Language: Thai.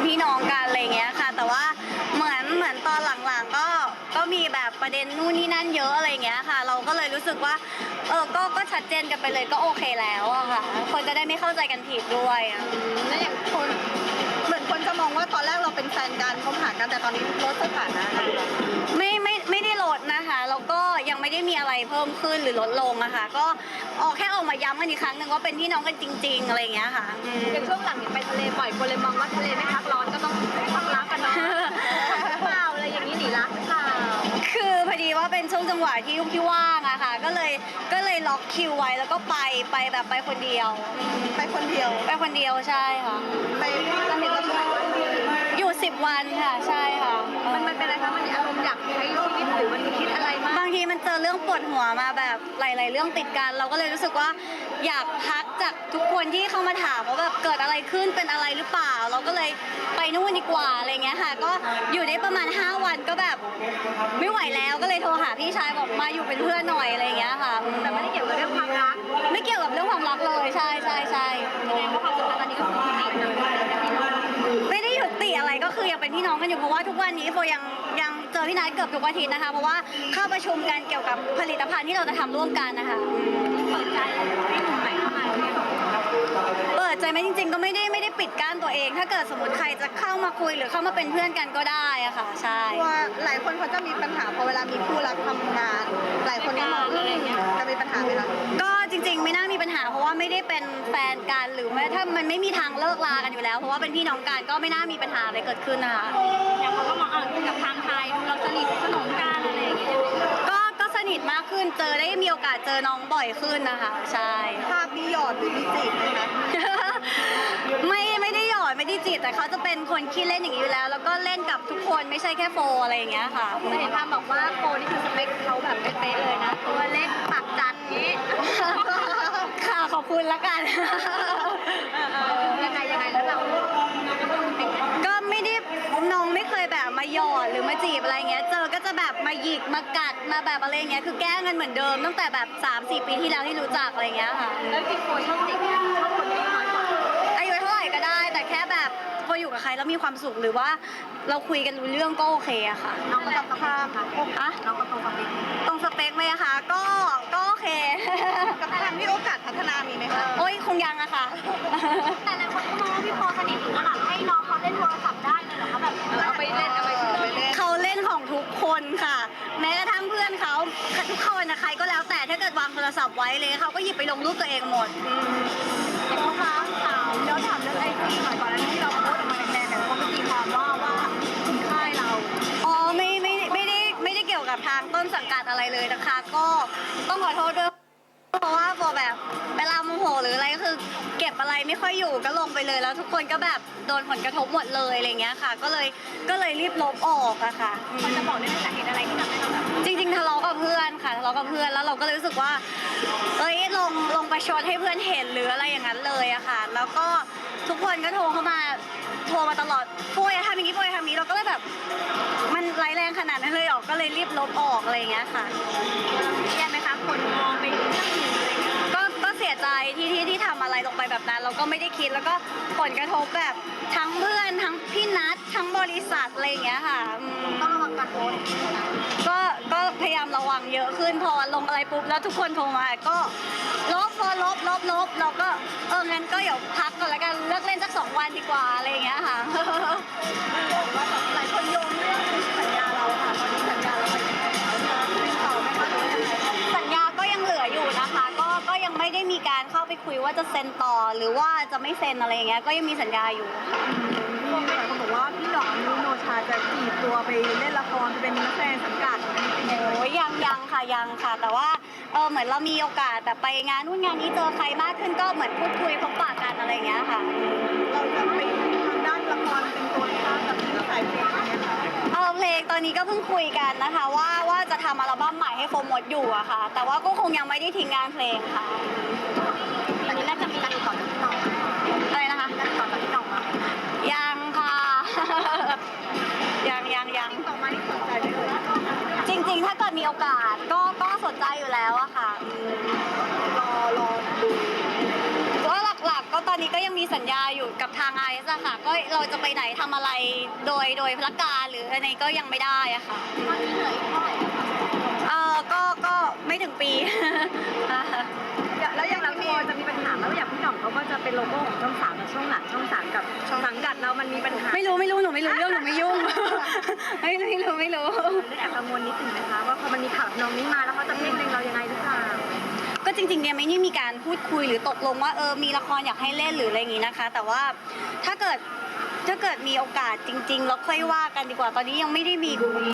เป็นพี่น้องกันอะไรเงี้ยค่ะ แต่ว่าเหมือนเหมือนตอนหลังๆก็ก็มีแบบประเด็นนู่นนี่นั่นเยอะอะไรเงี้ยค่ะ เราก็เลยรู้สึกว่าเออก็ก็ชัดเจนกันไปเลยก็โอเคแล้วอะค่ะ คนจะได้ไม่เข้าใจกันผิดด้วยอะ แล้วอย่างคนเหมือนคนจะมองว่าตอนแรกเราเป็นแฟนกันคบหากันแต่ตอนนี้ลดสถานะกันไม่ไม่ไม่ได้ลด นะคะแล้วก็ยังไม่ได้มีอะไรเพิ่มขึ้นหรือลดลงอะค่ะ ก็ออกแค่ออกมาย้ำกันอีกครั้งหนึ่งว่าเป็นพี่น้องกันจริง ๆ อะไรเงี้ยค่ะอืม อย่างช่วงหลังเนี่ยไปทะเลบ่อยคนเลยมองว่าทะเลไม่พักร้อนก็ต้องพักรักกันเนาะเปล่าอะไรอย่างนี้หนีรักหรือเปล่าคือพอดีว่าเป็นช่วงจังหวะที่ที่ว่างอะค่ะ ก็เลยก็เลยล็อกคิวไว้แล้วก็ไปไปแบบไปคนเดียวอืมไปคนเดียว ไปคนเดียวใช่ค่ะ ไปสนิทกับใครอยู่สิบวันค่ะใช่ค่ะ มันมันเป็นอะไรคะมันอารมณ์อยากใช้ชีวิต หรือมันคิดอะไรมาก บางทีมันเจอเรื่องปวดหัวมาแบบหลาย ๆ เรื่องติดกัน เราก็เลยรู้สึกว่าอยากพักจากทุกคนที่เข้ามาถามว่าแบบเกิดอะไรขึ้นเป็นอะไรหรือเปล่า เราก็เลยไปนู่นดีกว่าอะไรเงี้ยค่ะ ก็อยู่ได้ประมาณ 5 วันก็แบบไม่ไหวแล้วก็เลยโทรหาพี่ชายบอกมาอยู่เป็นเพื่อนหน่อยอะไรเงี้ยค่ะอืมแต่ไม่ได้เกี่ยวกับเรื่องความรักไม่เกี่ยวกับเรื่องความรักเลยใช่ใช่ใช่แสดงว่าความสัมพันธ์ตอนนี้ก็คือติดเลยเป็นพี่น้องไม่ได้หยุดติอะไรก็คือยังเป็นพี่น้องกันอยู่เพราะว่าทุกวันนี้โฟยังยังเจ อพี่นัทเกือบทุกอาทิตย์นะคะ เพราะว่าเข้าประชุมกันเกี่ยวกับผลิตภัณฑ์ที่เราจะทำร่วมกันนะคะเปิดใจให้หนุ่มใหม่เข้ามาเนี่ย เปิดใจไหมจริง ๆ ก็ไม่ได้ไม่ได้ปิดกั้นตัวเอง ถ้าเกิดสมมติใครจะเข้ามาคุยหรือเข้ามาเป็นเพื่อนกันก็ได้อะค่ะ ใช่ตัวหลายคนเขาจะมีปัญหาพอเวลามีคู่รักทำงาน หลายคนก็มองว่าจะมีปัญหาไหมคะก็จริง ๆ ไม่น่ามีปัญหาเพราะว่าไม่ได้เป็นแฟนกันหรือแม้ถ้ามันไม่มีทางเลิกลากันอยู่แล้ว เพราะว่าเป็นพี่น้องกันก็ไม่น่ามีปัญหาอะไรเกิดขึ้นนะคะอย่างเขาก็มองเออกับทางไทยเราสนิทสนมกันอะไรอย่างเงี้ยก็ก็สนิทมากขึ้นเจอได้มีโอกาสเจอน้องบ่อยขึ้นนะคะ ใช่ภาพมีหยอ ดหรือมีจีบไหมคะไม่ไม่ได้หยอดไม่ได้จีบแต่เขาจะเป็นคนขี้เล่นอย่างนี้อยู่แล้ว แล้วก็เล่นกับทุกคนไม่ใช่แค่โฟอะไรอย่างเงี้ยค่ะแต่เห็นพามบอกว่าโคนี่คือสเปคเขาแบบเป๊ะๆเลยนะ ตัวเล็กปากจัดนี้ค่ะขอบคุณละกันยังไงยังไงแล้วเราก็ไม่ได้น้องไม่เคยแบบมาหยอดหรือมาจีบอะไรเงี้ยเจอก็ จะแบบมาหยิกมากัดมาแบบอะไรเงี้ยคือแกล้งกันเหมือนเดิมตั้งแต่แบบ3 4ปีที่แล้วที่รู้จักอะไรเงี้ยค่ะแล้วพี่โคชอบเด็กชอบคนที่น้อยกว่าอายุเท่าไหร่ก็ได้ แต่แค่แบบพออยู่กับใครแล้วมีความสุขหรือว่าเราคุยกันรู้เรื่องก็โอเคอะค่ะน้องก็ต้องสภาพค่ะอะน้องก็ตรงกับเด็กตรงสเปคไหมอะคะก็ก็โอเคกับทางที่โอกาสพัฒนามีไหมคะโอ้ยคงยังอะค่ะ แต่หลายคนก็มองว่าพี่โคสนิทถึงขนาดให้น้องเขาเล่นโทรศัพท์ได้เลยเหรอคะแบบเอาไปเล่นเอาไป ทุกคนค่ะ แม้กระทั่งเพื่อนเขาทุกคนนะใครก็แล้วแต่ถ้าเกิดวางโทรศัพท์ไว้เลยเขาก็หยิบไปลงรูปตัวเองหมดเขาค้างข่าวแล้วถามเรื่องไอจีหน่อยก่อนแล้วที่เราโพสต์ออกมาแรงๆเนี่ยเขาไม่ตีความว่าว่าคุณค่ายเรา อ๋อไม่ไม่ไม่ได้ไม่ได้เกี่ยวกับทางต้นสังกัดอะไรเลยนะคะ ก็ต้องขอโทษด้วยเพราะว่าพอแบบเวลาโมโหหรืออะไรก็คือ อะไรไม่ค่อยอยู่ก็ลงไปเลยแล้ว ทุกคนก็แบบโดนผลกระทบหมดเลยอะไรเงี้ยค่ะ ก็เลยก็เลยรีบลบออกอะค่ะอืมมันจะบอกได้ไหมสาเหตุอะไรที่ทำให้เราแบบจริง ๆ ทะเลาะกับเพื่อนค่ะทะเลาะกับเพื่อนแล้วเราก็เลยรู้สึกว่าเอ้ยลงลงไปชดให้เพื่อนเห็นหรืออะไรอย่างนั้นเลยอะค่ะ แล้วก็ทุกคนก็โทรเข้ามาโทรมาตลอดป่วยทำอย่างนี้ป่วยทำอย่างนี้เราก็เลยแบบ มันร้ายแรงขนาดนั้นเลยเหรอก็เลยรีบลบออกอะไรอย่างเงี้ยค่ะแย่ไหมคะคนมองไปเรื่องอื่น ลงไปแบบนั้น เราก็ไม่ได้คิดแล้วก็ผลกระทบแบบทั้งเพื่อนทั้งพี่นัททั้งบริษัทอะไรอย่างเงี้ยค่ะอืมต้องระวังการโพสต์ก็ก็พยายามระวังเยอะขึ้นพอลงอะไรปุ๊บแล้วทุกคนโทรมาก็ลบพอลบลบลบเราก็เอองั้นก็เดี๋ยวพักก่อนแล้วกันเลิกเล่นสักสองวันดีกว่าอะไรอย่างเงี้ยค่ะารเข้าไปคุยว่าจะเซ็นต่อหรือว่าจะไม่เซ็นอะไรอย่างเงี้ยก็ยังมีสัญญาอยู่รวมหลายคนบอกว่าพี่หยองนุโนชาจะจีบตัวไปเล่นละครไปเป็นนักแสดงสังกัดอันนี้เป็นยังไงโอ้ยยังยังค่ะยังค่ะ แต่ว่าเออเหมือนเรามีโอกาสแบบไปงานนู่นงานนี้เจอใครมากขึ้นก็เหมือนพูดคุยพบปะกันอะไรอย่างเงี้ยค่ะ เราจะไปทางด้านละครเป็นตัวไหนคะกับสายเพ ตอนนี้ก็เพิ่งคุยกันนะคะว่าว่าจะทำอัลบั้มใหม่ให้โฟมดอยู่อะค่ะ แต่ว่าก็คงยังไม่ได้ทิ้งงานเพลงค่ะอันนี้น่าจะมีการติดต่อจากพี่น้องอะไรนะคะการติดต่อจากพี่น้องมายังค่ะ ยังยังยัง ต่อมาที่สนใจไหมเอ่ยจริงๆ ถ้าเกิดมีโอกาส นนี้ก็ยังมีสัญญาอยู่กับทางไอซ์อะค่ะ ก็เราจะไปไหนทำอะไรโดยโดยพละการหรืออะไรก็ยังไม่ได้อะค่ะตอนนี้เหลืออีกเท่าไหร่อะคะเออก็ก็ไม่ถึงปี แล้วอย่างเราโมจะมีปัญหาไหมว่าอย่างพี่หน่องเขาก็จะเป็นโลโก้ของช่องสามกับช่องหลังช่องสามกับสังกัดเรามันมีปัญหาไม่รู้ไม่รู้หนูไม่รู้เรื่องหนูไม่ยุ่ง ไม่ไม่รู้ไม่รู้ ได้แอบกังวลนิดนึงนะคะว่าพอมันมีข่าวน้องนี้มาแล้วเขาจะเพ่งเล็งเรายังไงหรือเปล่าก็ จริงๆเนี่ยไม่ได้มีการพูดคุยหรือตกลงว่าเออมีละครอยากให้เล่นหรืออะไรอย่างนี้นะคะ แต่ว่าถ้าเกิดถ้าเกิดมีโอกาสจริง ๆ แล้วค่อยว่ากันดีกว่าตอนนี้ยังไม่ได้มีคุย